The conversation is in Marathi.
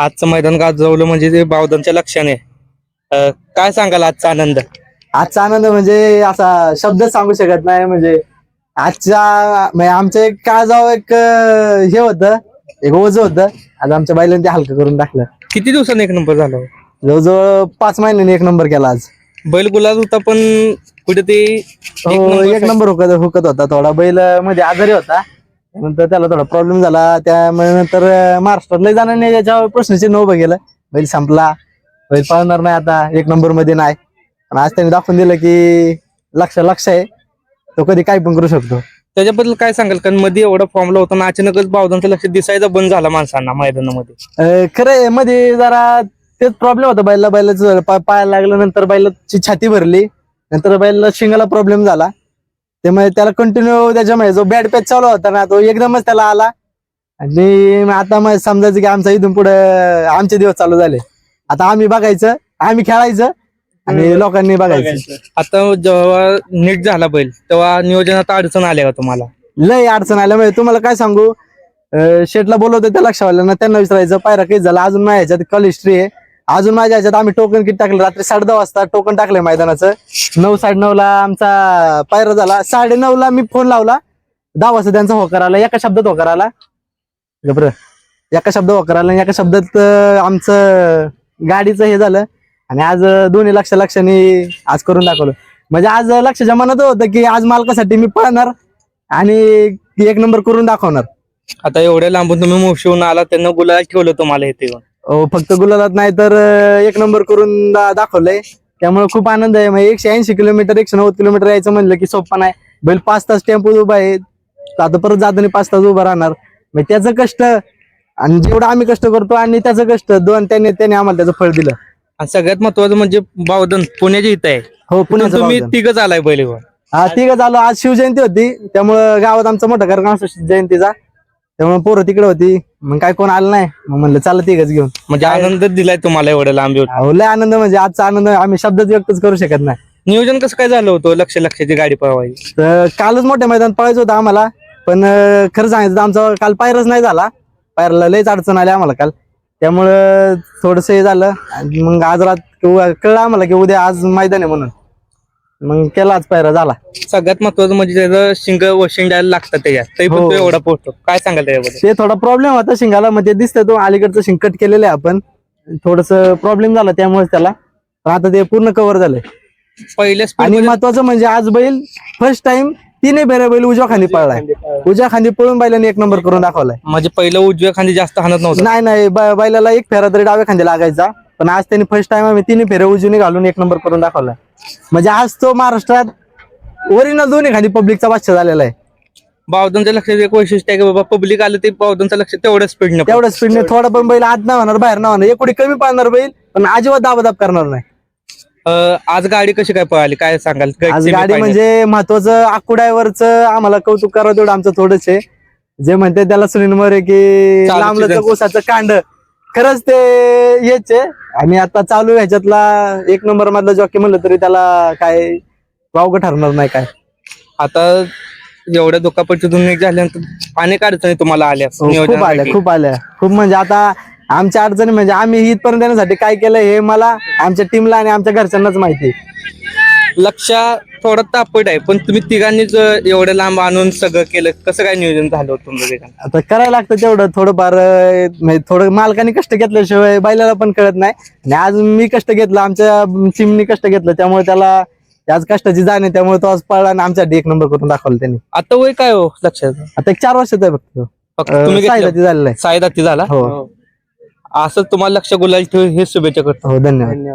आजचं मैदान गाजवलं म्हणजे ते बावधनच्या लक्षाने. अं, काय सांगाल आजचा आनंद? आजचा आनंद म्हणजे असा शब्द सांगू शकत नाही म्हणजे आजच्या म्हणजे आमचं एक काळजाव एक अं, हे होतं एक ओझ होतं. आज आमच्या बाईला ते हलकं करून टाकलं. किती दिवसांनी एक नंबर झाला हो? जवळजवळ पाच महिन्यांनी एक नंबर केला आज. बैल गुलाल होता पण कुठे ते एक हो नंबर एक नंबर हुकत हुकत होता थोडा. बैलमध्ये आजारी होता. नंतर त्याला थोडा प्रॉब्लेम झाला. त्यामुळे नंतर अं, महाराष्ट्रात लय जणांनी याच्यावर प्रश्नचिन्ह उभं केलं बैल संपला. बैल पळणार नाही आता. एक नंबरमध्ये नाही. पण आज त्यांनी दाखवून दिलं की लक्ष लक्ष आहे. तो कधी काही पण करू शकतो. त्याच्याबद्दल काय सांगाल? कारण मध्ये एवढा फॉर्मला होता आणि अचानकच बावधनचं लक्ष दिसायचं बंद झाला माणसांना मैदानामध्ये. खरं आहे मध्ये जरा तेच प्रॉब्लेम होता. बैला बैलाचं पायाला लागलं नंतर बैलाची छाती भरली. नंतर बैलाला शिंगाला प्रॉब्लेम झाला. त्यामुळे त्याला कंटिन्यू त्याच्यामुळे जो बॅड पॅच चालू होता ना तो एकदमच त्याला आला. आणि मग आता मग समजायचं की आमचा इथून पुढे आमचे दिवस चालू झाले. आता आम्ही बघायचं आम्ही खेळायचं आणि लोकांनी बघायचं. आता जेव्हा नीट झाला बैल तेव्हा नियोजनात अडचण आल्या का तुम्हाला? लय अडचण आल्यामुळे तुम्हाला काय सांगू? शेटला बोलवतो त्या लक्षावाल्यांना त्यांना विचारायचं पायरा काही झाला? अजून माझ्या ह्याच्यात कॉल हिस्ट्री आहे. अजून माझ्या ह्याच्यात आम्ही टोकन किती टाकलं? रात्री साडे दहा वाजता टोकन टाकलंय मैदानाचं. नऊ साडे नऊ ला आमचा पायरा झाला. साडे नऊ ला मी फोन लावला. दहा वाजता त्यांचा होकार आला. एका शब्दात होकार आला. गबर एका शब्द होकार आला एका शब्दात आमचं गाडीचं हे झालं. आणि आज दोन्ही लक्ष लक्षाने आज करून दाखवलं. म्हणजे आज लक्षाच्या मनात होतं की आज मालकासाठी मी पळणार आणि एक नंबर करून दाखवणार. आता एवढ्या लांबून तुम्ही मोशीहून आला त्यांना गुलाल ठेवलं तुम्हाला इथे येऊन. फक्त गुलालात नाही तर एक नंबर करून दाखवलंय. त्यामुळे खूप आनंद आहे. म्हणजे एकशे ऐंशी किलोमीटर एकशे नव्वद किलोमीटर यायचं म्हणलं की सोपं नाही. बैल पाच तास टेम्पो उभा आहे. आता परत जाताना पाच तास उभा राहणार. मग त्याचं कष्ट आणि जेवढं आम्ही कष्ट करतो आणि त्याचं कष्ट दोन त्याने त्याने आम्हाला त्याचं फळ दिलं. आणि सगळ्यात महत्वाचं म्हणजे बावधन पुण्याच्या इथं आहे. हो पुण्याचं तुम्ही बावधन. तिघच आलाय घेऊन हा तिघ झालो आज शिवजयंती होती. त्यामुळं गावात आमचा मोठा कार्यक्रम असतो जयंतीचा त्यामुळे पोरं तिकडे होती. मग काय कोण आलं नाही? मग म्हणलं चला तिघच घेऊन. म्हणजे आनंद दिलाय तुम्हाला एवढ्या लांब अहो, लय आनंद म्हणजे आजचा आनंद आम्ही शब्दात व्यक्तच करू शकत नाही. नियोजन कसं काय झालं होतं? लक्ष लक्षाची गाडी पळवायची. तर कालच मोठ्या मैदान पळायचं होतं आम्हाला. पण अं, खरं सांगायचं तर आमचा काल पायरच नाही झाला. पायरला लयच अडचण आली आम्हाला काल. त्यामुळं थोडस हे झालं. आणि मग आज रात किंवा कळलं आम्हाला की उद्या आज मैदान आहे म्हणून. मग केला आज पायरा झाला. सगळ्यात महत्वाचं म्हणजे त्याचं शिंग वशिंग द्यायला लागतं त्याच्यात. तरी पण हो. तो एवढा पोहोचतो. काय सांगाल त्याच्याबद्दल? ते थोडा प्रॉब्लेम होता शिंगाला ते दिसतंय तो अलीकडचं शिंग कट केलेलं आहे आपण. थोडस प्रॉब्लेम झाला त्यामुळे त्याला. पण आता ते पूर्ण कव्हर झालंय. पहिल्या आणि स्पीड महत्वाचं म्हणजे आज बैल फर्स्ट टाइम तिने बेऱ्या बैल उजव्या खांदी पळलाय. उजव्या खांदी पळून बैलाने एक नंबर करून दाखवलाय. म्हणजे पहिलं उजव्या खांदी जास्त हाणत नव्हतं. नाही नाही ब- बैलाला एक फेरा तरी डाव्या खांदी लागायचा. पण आज त्यांनी फर्स्ट टाइम आम्ही तिन्ही फेऱ्या उजवीने घालून एक नंबर करून दाखवला म्हणजे आज तो महाराष्ट्रात ओरिजिनल दोन्ही खांदी पब्लिकचा बादशाह झालेला आहे. बावधनच्या लक्षात एक वैशिष्ट्य आहे की बाबा पब्लिक आलं ते बावधनचं लक्ष तेवढ्या स्पीडनं तेवढ्या स्पीडने थोडा पण बैल आत नाही होणार बाहेर नाही होणार. एकोडी कमी पाळणार बैल पण अजिबात दाबदाब करणार नाही. आज गाडी कशी काय पळाली? काय सांगाल? आज गाडी? म्हणजे महत्वाचं आक्कू ड्रायव्हरचं आम्हाला कौतुक करावं तेवढं आमचं थोडंच आहे. जे म्हणते त्याला सुनील मोरे की लांबलं. कोसाचं कांड. खरंच ते हेच आहे. आणि आता चालू ह्याच्यातला एक नंबर मधला जॉकी म्हणलं तरी त्याला काय वावग ठरणार नाही काय आता एवढ्या दुखापतीतून एक झाल्यानंतर अनेक अडचणी तुम्हाला आल्या हो, खूप आल्या नियोजनासाठी. खूप आल्या खूप म्हणजे आता आमच्या अडचणी म्हणजे आम्ही इथपर्यंत येण्यासाठी काय केलं हे मला आमच्या टीमला आणि आमच्या घरच्यांनाच माहिती आहे. थोडं तापट आहे पण तुम्ही तिघांनीच एवढं लांब आणून सगळं केलं कसं काय नियोजन झालं होतं तुमचं? आता करायला लागतं तेवढं थोडंफार अं, म्हणजे थोडं मालकाने कष्ट घेतल्याशिवाय बैलाला पण कळत नाही. आणि आज मी कष्ट घेतलं आमच्या टीमनी कष्ट घेतलं त्यामुळे त्याला आज कष्टाची जाण आहे त्यामुळे तो आज पळला आणि आमच्यासाठी एक नंबर करून दाखवला त्यांनी. आता वय काय हो लक्षात आता एक चार वर्षाचा आहे फक्त. फक्त अं, तुम्ही घेतलं. ती झालेला आहे. झाला? हो. असं तुम्हाला लक्ष गुलाल ठेवून हे शुभेच्छा करतो. हो धन्यवाद.